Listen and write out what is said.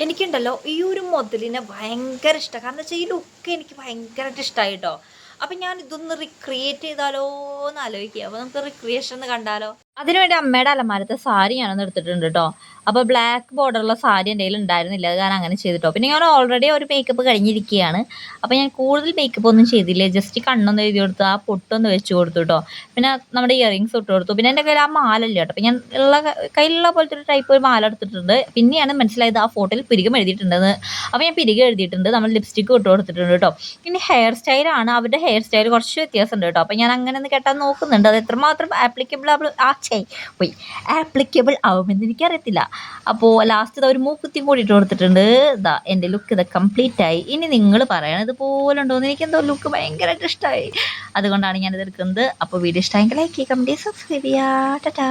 എനിക്കുണ്ടല്ലോ ഈ ഒരു മുതലിനെ ഭയങ്കര ഇഷ്ടമാണ് കാരണം വെച്ചാൽ ഈ ലുക്ക് എനിക്ക് ഭയങ്കരമായിട്ട് ഇഷ്ടമായി കേട്ടോ അപ്പം ഞാൻ ഇതൊന്ന് റിക്രിയേറ്റ് ചെയ്താലോ എന്ന് ആലോചിക്കുക അപ്പോൾ നമുക്ക് റിക്രിയേഷൻ ഒന്ന് കണ്ടാലോ? അതിനുവേണ്ടി അമ്മയുടെ അലമാരത്തെ സാരി ഞാനൊന്ന് എടുത്തിട്ടുണ്ട് കേട്ടോ അപ്പോൾ ബ്ലാക്ക് ബോർഡറുള്ള സാരി എന്റെ കയ്യിൽ ഉണ്ടായിരുന്നില്ല. അത് ഞാൻ അങ്ങനെ ചെയ്തിട്ടോ. പിന്നെ ഞാൻ ഓൾറെഡി ഒരു മേക്കപ്പ് കഴിഞ്ഞിരിക്കുകയാണ്. അപ്പോൾ ഞാൻ കൂടുതൽ മേക്കപ്പ് ഒന്നും ചെയ്തില്ല. ജസ്റ്റ് കണ്ണൊന്ന് എഴുതി കൊടുത്തു ആ പൊട്ടൊന്ന് വെച്ച് കൊടുത്തു കേട്ടോ പിന്നെ നമ്മുടെ ഇയറിങ്സ് ഇട്ട് കൊടുത്തു. പിന്നെ എന്റെ കയ്യിൽ ആ മാല ഇല്ല കേട്ടോ അപ്പോൾ ഞാൻ ഉള്ള കയ്യിലുള്ള പോലത്തെ ഒരു ടൈപ്പ് ഒരു മാല എടുത്തിട്ടുണ്ട്. പിന്നെയാണ് മനസ്സിലായത് ആ ഫോട്ടോയിൽ പിരികം എഴുതിയിട്ടുണ്ടെന്ന്. അപ്പോൾ ഞാൻ പിരികം എഴുതിയിട്ടുണ്ട്. നമ്മൾ ലിപ്സ്റ്റിക് ഇട്ട് കൊടുത്തിട്ടുണ്ട് കേട്ടോ പിന്നെ ഹെയർ സ്റ്റൈലാണ് അവരുടെ ഹെയർ സ്റ്റൈൽ കുറച്ച് വ്യത്യാസമുണ്ട് കേട്ടോ അപ്പോൾ ഞാൻ അങ്ങനെ ഒന്ന് കേട്ടാൽ നോക്കുന്നുണ്ട്. അത് എത്രമാത്രം ആപ്ലിക്കബിൾ ആ ചേ പോയി ആപ്ലിക്കബിൾ ആവുമെന്ന് എനിക്കറിയത്തില്ല. അപ്പോൾ ലാസ്റ്റ് ഒരു മൂക്കുത്തി കൂടി ഇട്ട് കൊടുത്തിട്ടുണ്ട്. ഇതാ എന്റെ ലുക്ക് ഇത് കംപ്ലീറ്റ് ആയി. ഇനി നിങ്ങൾ പറയണം ഇതുപോലെ ഉണ്ടോ എന്ന് എന്തോ ലുക്ക് ഭയങ്കരമായിട്ട് ഇഷ്ടമായി അതുകൊണ്ടാണ് ഞാനിത് എടുക്കുന്നത്. അപ്പോൾ വീഡിയോ ഇഷ്ടമായെങ്കിൽ ലൈക്ക് ചെയ്യുക കമന്റ് സബ്സ്ക്രൈബ് ചെയ്യുക ടാറ്റാ